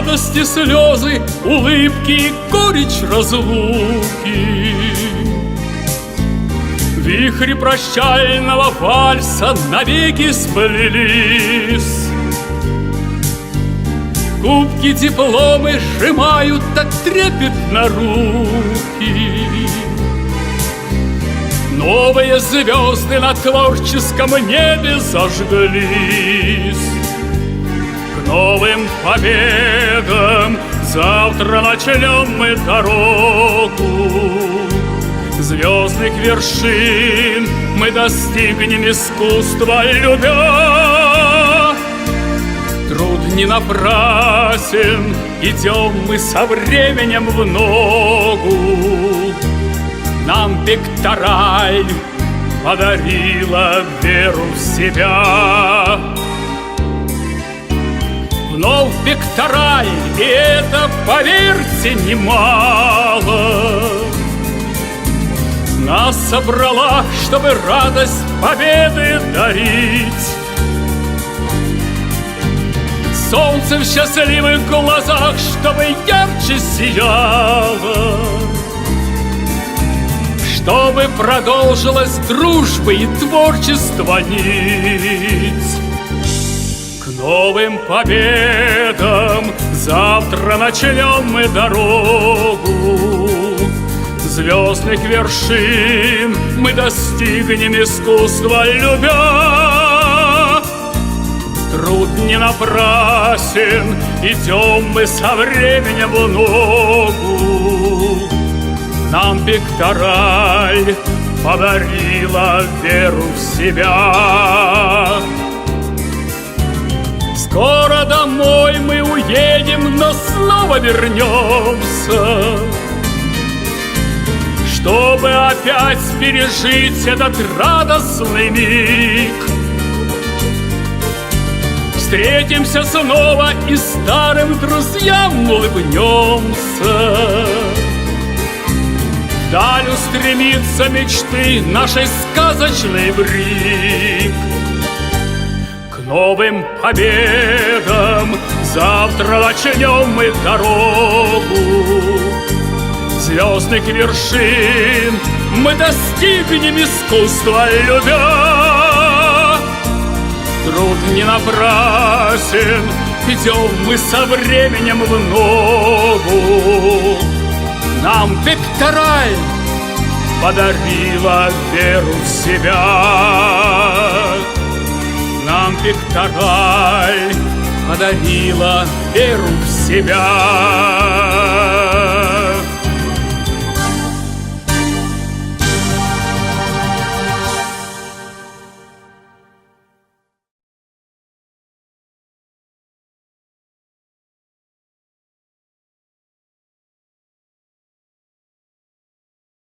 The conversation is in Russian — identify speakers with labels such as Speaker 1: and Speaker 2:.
Speaker 1: Радости слезы, улыбки и горечь разлуки. Вихри прощального вальса навеки сплелись. Кубки дипломы сжимают так трепетно руки. Новые звезды на творческом небе зажглись новым победам завтра начнем мы дорогу. Звездных вершин мы достигнем искусства любя. Труд не напрасен, идем мы со временем в ногу. Нам пектораль подарила веру в себя Вновь пектораль, и это, поверьте, немало нас собрала, чтобы радость победы дарить. Солнце в счастливых глазах, чтобы ярче сияло, Чтобы продолжилась дружба и творчество нить. Новым победам завтра начнем мы дорогу, звездных вершин мы достигнем искусства любя. Труд не напрасен, идем мы со временем в ногу. Нам пектораль подарила веру в себя. Скоро домой мы уедем, но снова вернемся чтобы опять пережить этот радостный миг. Встретимся снова и старым друзьям улыбнемся. Вдаль устремится мечты нашей сказочной брик. Новым победам завтра начнем мы дорогу. Звездных вершин Мы достигнем искусства любя. Труд не напрасен, идем мы со временем в ногу. Нам пектораль подарила веру в себя Нам пектораль подарила веру в себя